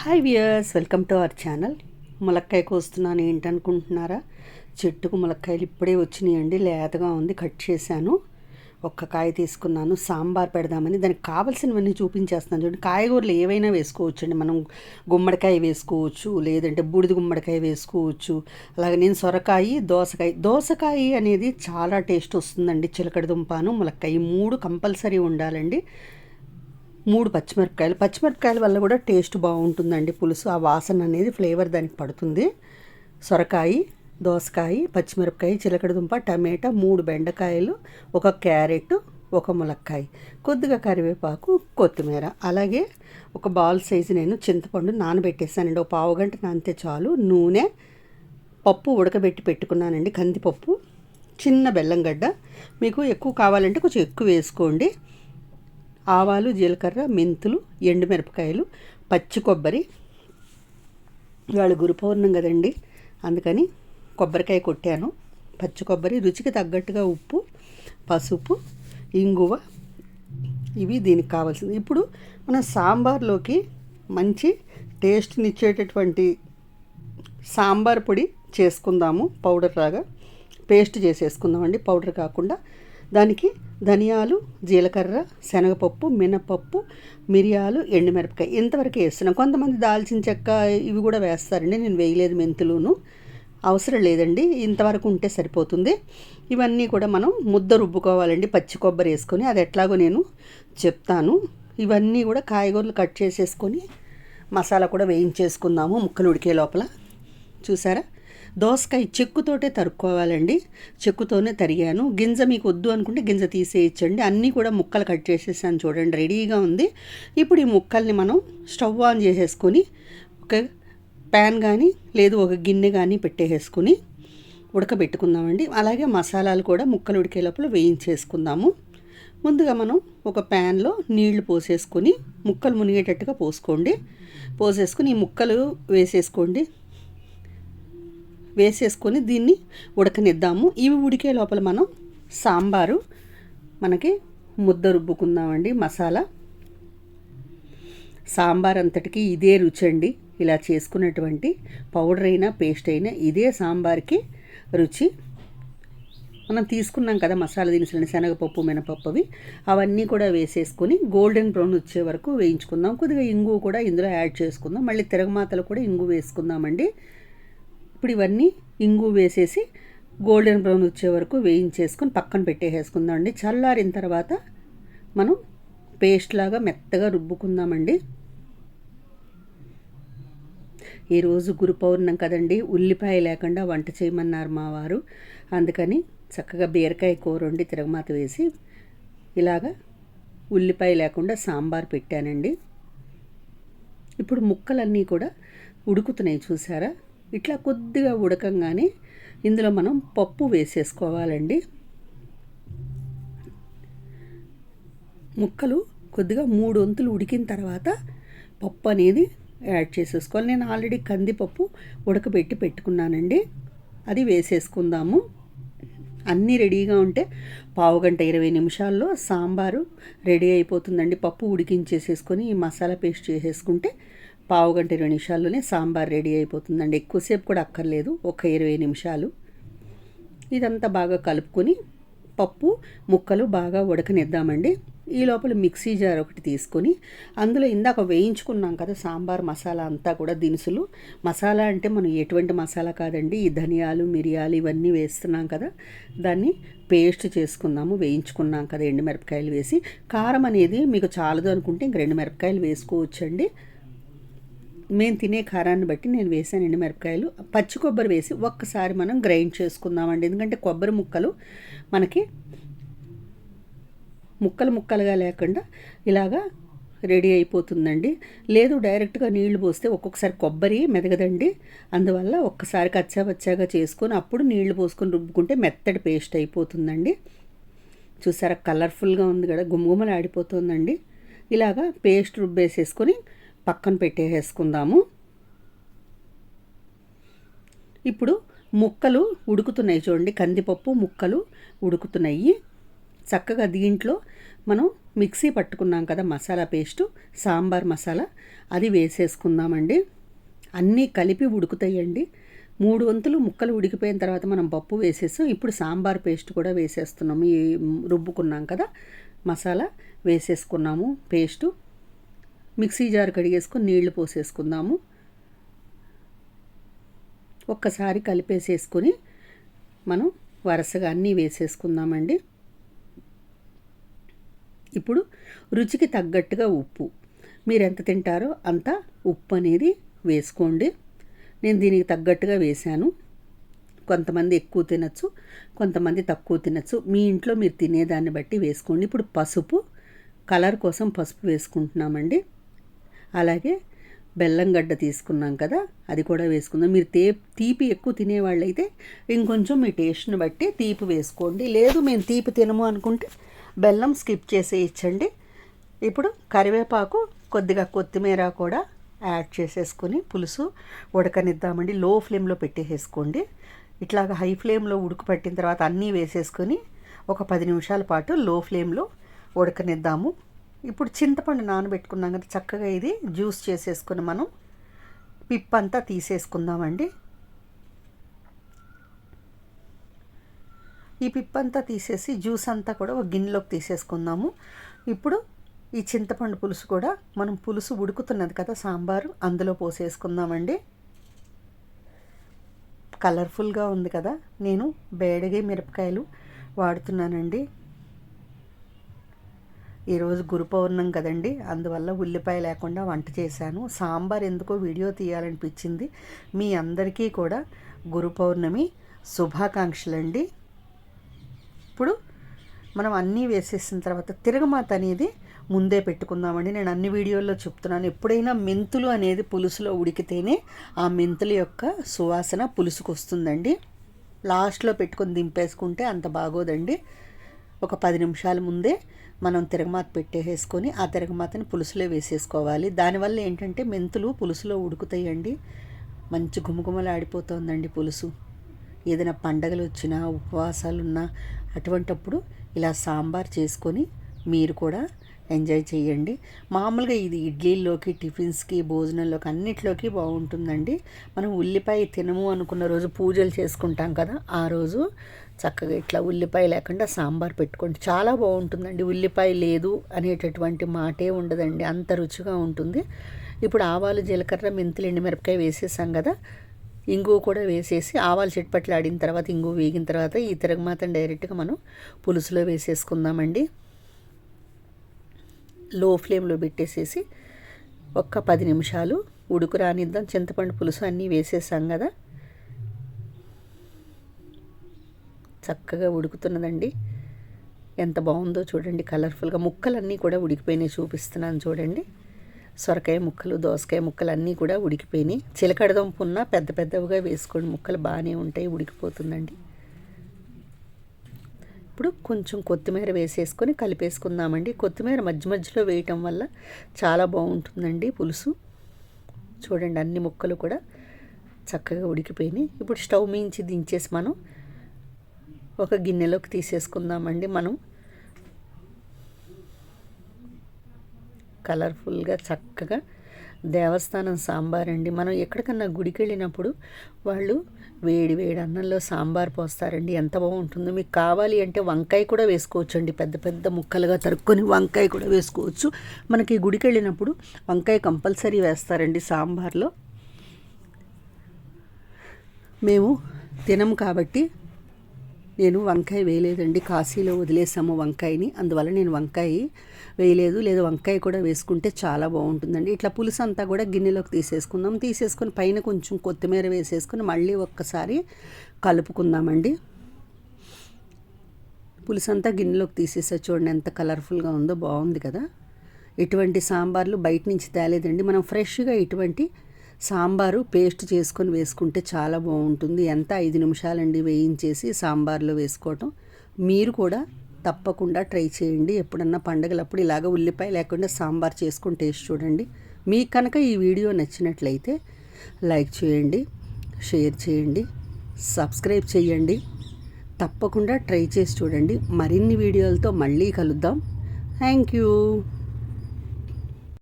Hi viewers welcome to our channel ములక్కాయ కోస్తున్నాను ఏంటనుకుంటున్నారా? చెట్టుకు ములక్కాయలు ఇప్పుడే వచ్చినాయండి. లేతగా ఉంది కట్ చేశాను. ఒక్క కాయ తీసుకున్నాను. సాంబార్ పెడదామని. దానికి కావాల్సినవన్నీ చూపించేస్తాను చూడండి. కాయగూరలు ఏవైనా వేసుకోవచ్చు అండి మనం గుమ్మడికాయ వేసుకోవచ్చు లేదంటే బూడిద గుమ్మడికాయ వేసుకోవచ్చు. అలాగే నేను సొరకాయ దోసకాయ. దోసకాయ అనేది చాలా టేస్ట్ వస్తుందండి. చిలకడ దుంపాను ములక్కాయ. మూడు కంపల్సరీ ఉండాలండి. మూడు పచ్చిమిరపకాయలు. పచ్చిమిరపకాయల వల్ల కూడా టేస్ట్ బాగుంటుందండి. పులుసు ఆ వాసన అనేది ఫ్లేవర్ దానికి పడుతుంది. సొరకాయ దోసకాయ పచ్చిమిరపకాయ చిలకడదుంప టమాటా మూడు బెండకాయలు ఒక క్యారెట్ ఒక ములక్కాయ కొద్దిగా కరివేపాకు కొత్తిమీర. అలాగే ఒక బాల్ సైజు నేను చింతపండు నానబెట్టేసానండి ఒక పావు గంట నానితే చాలు. నూనె పప్పు ఉడకబెట్టి పెట్టుకున్నానండి. కందిపప్పు చిన్న బెల్లం గడ్డ. మీకు ఎక్కువ కావాలంటే కొంచెం ఎక్కువ వేసుకోండి. ఆవాలు జీలకర్ర మెంతులు ఎండుమిరపకాయలు పచ్చి కొబ్బరి. ఇవాళ గురు పౌర్ణం కదండి. అందుకని కొబ్బరికాయ కొట్టాను. పచ్చి కొబ్బరి రుచికి తగ్గట్టుగా ఉప్పు పసుపు ఇంగువ. ఇవి దీనికి కావాల్సింది. ఇప్పుడు మనం సాంబార్లోకి మంచి టేస్ట్నిచ్చేటటువంటి సాంబార్ పొడి చేసుకుందాము. పౌడర్ లాగా పేస్ట్ చేసేసుకుందామండి. పౌడర్ కాకుండా దానికి ధనియాలు జీలకర్ర శనగపప్పు మినపప్పు మిరియాలు ఎండుమిరపకాయ ఇంతవరకు వేస్తున్నాం. కొంతమంది దాల్చిన చెక్క ఇవి కూడా వేస్తారండి. నేను వేయలేదు మెంతులును. అవసరం లేదండి. ఇంతవరకు ఉంటే సరిపోతుంది. ఇవన్నీ కూడా మనం ముద్ద రుబ్బుకోవాలండి. పచ్చి కొబ్బరి వేసుకొని అది ఎట్లాగో నేను చెప్తాను. ఇవన్నీ కూడా కాయగూరలు కట్ చేసేసుకొని మసాలా కూడా వేయించేసుకుందాము ముక్కలు ఉడికే లోపల. చూసారా? దోసకాయ చెక్కుతోటే తరుక్కోవాలండి. చెక్కుతోనే తరిగాను. గింజ మీకు వద్దు అనుకుంటే గింజ తీసేయచ్చండి. అన్నీ కూడా ముక్కలు కట్ చేసేసాను చూడండి రెడీగా ఉంది. ఇప్పుడు ఈ ముక్కల్ని మనం స్టవ్ ఆన్ చేసేసుకొని ఒక ప్యాన్ కానీ లేదు ఒక గిన్నె కానీ పెట్టేసేసుకుని ఉడకబెట్టుకుందామండి. అలాగే మసాలాలు కూడా ముక్కలు ఉడికే లోపల వేయించేసుకుందాము. ముందుగా మనం ఒక ప్యాన్లో నీళ్ళు పోసేసుకొని ముక్కలు మునిగేటట్టుగా పోసుకోండి. పోసేసుకుని ఈ ముక్కలు వేసేసుకోండి. వేసేసుకొని దీన్ని ఉడకనిద్దాము. ఇవి ఉడికే లోపల మనం సాంబారు మనకి ముద్ద రుబ్బుకుందామండి మసాలా. సాంబార్ అంతటికి ఇదే రుచి అండి ఇలా చేసుకున్నటువంటి పౌడర్ అయినా పేస్ట్ అయినా ఇదే సాంబార్కి రుచి. మనం తీసుకున్నాం కదా మసాలా దినుసులని శనగపప్పు మినపప్పు అవి. అవన్నీ కూడా వేసేసుకొని గోల్డెన్ బ్రౌన్ వచ్చే వరకు వేయించుకుందాం. కొద్దిగా ఇంగు కూడా ఇందులో యాడ్ చేసుకుందాం. మళ్ళీ తిరగమాతలు కూడా ఇంగు వేసుకుందామండి. ఇప్పుడు ఇవన్నీ ఇంగు వేసేసి గోల్డెన్ బ్రౌన్ వచ్చే వరకు వేయించేసుకొని పక్కన పెట్టేసేసుకుందామండి. చల్లారిన తర్వాత మనం పేస్ట్ లాగా మెత్తగా రుబ్బుకుందామండి. ఈరోజు గురు పౌర్ణం కదండి ఉల్లిపాయ లేకుండా వంట చేయమన్నారు మా వారు. అందుకని చక్కగా బీరకాయ కూర వండి తిరగమాత వేసి ఇలాగా ఉల్లిపాయ లేకుండా సాంబార్ పెట్టానండి. ఇప్పుడు ముక్కలన్నీ కూడా ఉడుకుతున్నాయి చూసారా? ఇట్లా కొద్దిగా ఉడకంగానే ఇందులో మనం పప్పు వేసేసుకోవాలండి. ముక్కలు కొద్దిగా మూడు వంతులు ఉడికిన తర్వాత పప్పు అనేది యాడ్ చేసేసుకోవాలి. నేను ఆల్రెడీ కందిపప్పు ఉడకబెట్టి పెట్టుకున్నానండి. అది వేసేసుకుందాము. అన్నీ రెడీగా ఉంటే పావు గంట ఇరవై నిమిషాల్లో సాంబారు రెడీ అయిపోతుందండి. పప్పు ఉడికించేసేసుకొని ఈ మసాలా పేస్ట్ చేసేసుకుంటే పావు గంట ఇరవై నిమిషాల్లోనే సాంబార్ రెడీ అయిపోతుందండి. ఎక్కువసేపు కూడా అక్కర్లేదు. ఒక ఇరవై నిమిషాలు. ఇదంతా బాగా కలుపుకొని పప్పు ముక్కలు బాగా ఉడకనిద్దామండి. ఈ లోపల మిక్సీ జార్ ఒకటి తీసుకొని అందులో ఇందాక వేయించుకున్నాం కదా సాంబార్ మసాలా అంతా కూడా దినుసులు. మసాలా అంటే మనం ఎటువంటి మసాలా కాదండి. ఈ ధనియాలు మిరియాలు ఇవన్నీ వేస్తున్నాం కదా. దాన్ని పేస్ట్ చేసుకుందాము. వేయించుకున్నాం కదా ఎండుమిరపకాయలు వేసి. కారం అనేది మీకు చాలదు అనుకుంటే ఇంక రెండు మిరపకాయలు వేసుకోవచ్చండి. మేము తినే కారాన్ని బట్టి నేను వేసాను ఎండుమిరపకాయలు పచ్చి కొబ్బరి వేసి ఒక్కసారి మనం గ్రైండ్ చేసుకుందామండి. ఎందుకంటే కొబ్బరి ముక్కలు మనకి ముక్కలు ముక్కలుగా లేకుండా ఇలాగా రెడీ అయిపోతుందండి. లేదు డైరెక్ట్గా నీళ్ళు పోస్తే ఒక్కొక్కసారి కొబ్బరి మెదగదండి. అందువల్ల ఒక్కసారి కచ్చాపచ్చాగా చేసుకొని అప్పుడు నీళ్ళు పోసుకొని రుబ్బుకుంటే మెత్తడి పేస్ట్ అయిపోతుందండి. చూసారా కలర్ఫుల్గా ఉంది కదా గుమ్మగుమలు ఆడిపోతుందండి ఇలాగా పేస్ట్ రుబ్బేసేసుకొని పక్కన పెట్టేసుకుందాము. ఇప్పుడు ముక్కలు ఉడుకుతున్నాయి చూడండి కందిపప్పు ముక్కలు ఉడుకుతున్నాయి. చక్కగా దీంట్లో మనం మిక్సీ పట్టుకున్నాం కదా మసాలా పేస్టు సాంబార్ మసాలా అది వేసేసుకుందామండి. అన్నీ కలిపి ఉడుకుతాయండి. మూడు వంతులు ముక్కలు ఉడికిపోయిన తర్వాత మనం పప్పు వేసేసాం ఇప్పుడు సాంబార్ పేస్ట్ కూడా వేసేస్తున్నాము. ఈ రుబ్బుకున్నాం కదా మసాలా వేసేసుకున్నాము పేస్టు. మిక్సీ జార్ కడిగేసుకొని నీళ్ళు పోసేసుకుందాము. ఒక్కసారి కలిపేసేసుకొని మనం వరుసగా అన్నీ వేసేసుకుందామండి. ఇప్పుడు రుచికి తగ్గట్టుగా ఉప్పు. మీరు ఎంత తింటారో అంత ఉప్పు అనేది వేసుకోండి. నేను దీనికి తగ్గట్టుగా వేశాను. కొంతమంది ఎక్కువ తినచ్చు కొంతమంది తక్కువ తినచ్చు. మీ ఇంట్లో మీరు తినేదాన్ని బట్టి వేసుకోండి. ఇప్పుడు పసుపు కలర్ కోసం పసుపు వేసుకుంటున్నామండి. అలాగే బెల్లం గడ్డ తీసుకున్నాం కదా అది కూడా వేసుకుందాం. మీరు తే తీపి ఎక్కువ తినేవాళ్ళైతే ఇంకొంచెం మీ టేస్ట్ని బట్టి తీపి వేసుకోండి. లేదు మేము తీపి తినము అనుకుంటే బెల్లం స్కిప్ చేసేయచ్చండి ఇప్పుడు కరివేపాకు కొద్దిగా కొత్తిమీర కూడా యాడ్ చేసేసుకొని పులుసు ఉడకనిద్దామండి. లో ఫ్లేమ్లో పెట్టేసేసుకోండి. ఇట్లాగ హై ఫ్లేమ్లో ఉడుకు పట్టిన తర్వాత అన్నీ వేసేసుకొని ఒక పది నిమిషాల పాటు లో ఫ్లేమ్లో ఉడకనిద్దాము. ఇప్పుడు చింతపండు నానబెట్టుకున్నాం కదా చక్కగా ఇది జ్యూస్ చేసేసుకుని మనం పిప్పంతా తీసేసుకుందామండి. ఈ పిప్పంతా తీసేసి జ్యూస్ అంతా కూడా ఒక గిన్నెలోకి తీసేసుకుందాము. ఇప్పుడు ఈ చింతపండు పులుసు కూడా మనం పులుసు ఉడుకుతున్నది కదా సాంబారు అందులో పోసేసుకుందామండి. కలర్ఫుల్గా ఉంది కదా నేను బేడగే మిరపకాయలు వాడుతున్నానండి. ఈరోజు గురు పౌర్ణం కదండి. అందువల్ల ఉల్లిపాయ లేకుండా వంట చేశాను. సాంబార్ ఎందుకో వీడియో తీయాలనిపించింది. మీ అందరికీ కూడా గురు పౌర్ణమి శుభాకాంక్షలండి. ఇప్పుడు మనం అన్నీ వేసేసిన తర్వాత తిరగమాత అనేది ముందే పెట్టుకుందామండి. నేను అన్ని వీడియోల్లో చెప్తున్నాను. ఎప్పుడైనా మెంతులు అనేది పులుసులో ఉడికితేనే ఆ మెంతుల యొక్క సువాసన పులుసుకు వస్తుందండి లాస్ట్లో పెట్టుకొని దింపేసుకుంటే అంత బాగోదండి. ఒక పది నిమిషాల ముందే మనం తిరగమాత పెట్టేసుకొని ఆ తిరగమాతని పులుసులో వేసేసుకోవాలి. దానివల్ల ఏంటంటే మెంతులు పులుసులో ఉడుకుతాయండి. మంచి గుమగుమలాడిపోతుందండి పులుసు. ఏదైనా పండగలు వచ్చినా ఉపవాసాలు ఉన్నా అటువంటప్పుడు ఇలా సాంబార్ చేసుకొని మీరు కూడా ఎంజాయ్ చేయండి. మామూలుగా ఇది ఇడ్లీల్లోకి టిఫిన్స్కి భోజనంలోకి అన్నిట్లోకి బాగుంటుందండి. మనం ఉల్లిపాయ తినము అనుకున్న రోజు పూజలు చేసుకుంటాం కదా ఆ రోజు చక్కగా ఇట్లా ఉల్లిపాయ లేకుండా సాంబార్ పెట్టుకోండి. చాలా బాగుంటుందండి. ఉల్లిపాయ లేదు అనేటటువంటి మాటే ఉండదండి. అంత రుచిగా ఉంటుంది. ఇప్పుడు ఆవాలు జీలకర్ర మెంతులు ఎండుమిరపకాయ వేసేసాం కదా ఇంగువ కూడా వేసేసి ఆవాలు చిట్పట్లు ఆడిన తర్వాత ఇంగువ వేగిన తర్వాత ఈ తిరగమాతను డైరెక్ట్గా మనం పులుసులో వేసేసుకుందామండి. లో ఫ్లేమ్లో పెట్టేసేసి ఒక్క పది నిమిషాలు ఉడుకు రానిద్దాం. చింతపండు పులుసు అన్నీ వేసేసాం కదా. చక్కగా ఉడుకుతున్నదండి. ఎంత బాగుందో చూడండి కలర్ఫుల్గా. ముక్కలన్నీ కూడా ఉడికిపోయినాయి చూపిస్తున్నాను చూడండి. సొరకాయ ముక్కలు దోసకాయ ముక్కలు అన్నీ కూడా ఉడికిపోయినాయి. చిలకడదంపు ఉన్న పెద్ద పెద్దవిగా వేసుకోండి. ముక్కలు బాగానే ఉంటాయి ఉడికిపోతుందండి. ఇప్పుడు కొంచెం కొత్తిమీర వేసేసుకొని కలిపేసుకుందామండి. కొత్తిమీర మధ్య మధ్యలో వేయటం వల్ల చాలా బాగుంటుందండి పులుసు. చూడండి అన్ని ముక్కలు కూడా చక్కగా ఉడికిపోయినాయి. ఇప్పుడు స్టవ్ మించి దించేసి మనం ఒక గిన్నెలోకి తీసేసుకుందామండి మనం. కలర్ఫుల్గా చక్కగా దేవస్థానం సాంబార్ అండి మనం ఎక్కడికన్నా గుడికి వెళ్ళినప్పుడు వాళ్ళు వేడి వేడి అన్నంలో సాంబార్ పోస్తారండి. ఎంత బాగుంటుందో మీకు కావాలి అంటే వంకాయ కూడా వేసుకోవచ్చు అండి పెద్ద పెద్ద ముక్కలుగా తరుక్కొని వంకాయ కూడా వేసుకోవచ్చు. మనకి గుడికి వెళ్ళినప్పుడు వంకాయ కంపల్సరీ వేస్తారండి సాంబార్లో. మేము తినము కాబట్టి నేను వంకాయ వేయలేదండి. కాశీలో వదిలేసాము వంకాయని. అందువల్ల నేను వంకాయ వేయలేదు. లేదా వంకాయ కూడా వేసుకుంటే చాలా బాగుంటుందండి. ఇట్లా పులుసు అంతా కూడా గిన్నెలోకి తీసేసుకుందాం. తీసేసుకుని పైన కొంచెం కొత్తిమీర వేసేసుకొని మళ్ళీ ఒక్కసారి కలుపుకుందామండి. పులుసు అంతా గిన్నెలోకి తీసేసా చూడండి ఎంత కలర్ఫుల్గా ఉందో. బాగుంది కదా. ఇటువంటి సాంబార్లు బయట నుంచి తేలేదండి. మనం ఫ్రెష్గా ఇటువంటి సాంబారు పేస్ట్ చేసుకొని వేసుకుంటే చాలా బాగుంటుంది. ఎంత? ఐదు నిమిషాలండి వేయించేసి సాంబార్లో వేసుకోవటం. మీరు కూడా తప్పకుండా ట్రై చేయండి. ఎప్పుడన్నా పండగలప్పుడు ఇలాగ ఉల్లిపాయ లేకుండా సాంబార్ చేసుకుని టేస్ట్ చూడండి. మీకు కనుక ఈ వీడియో నచ్చినట్లయితే లైక్ చేయండి షేర్ చేయండి సబ్స్క్రైబ్ చేయండి. తప్పకుండా ట్రై చేసి చూడండి. మరిన్ని వీడియోలతో మళ్ళీ కలుద్దాం. Thank you.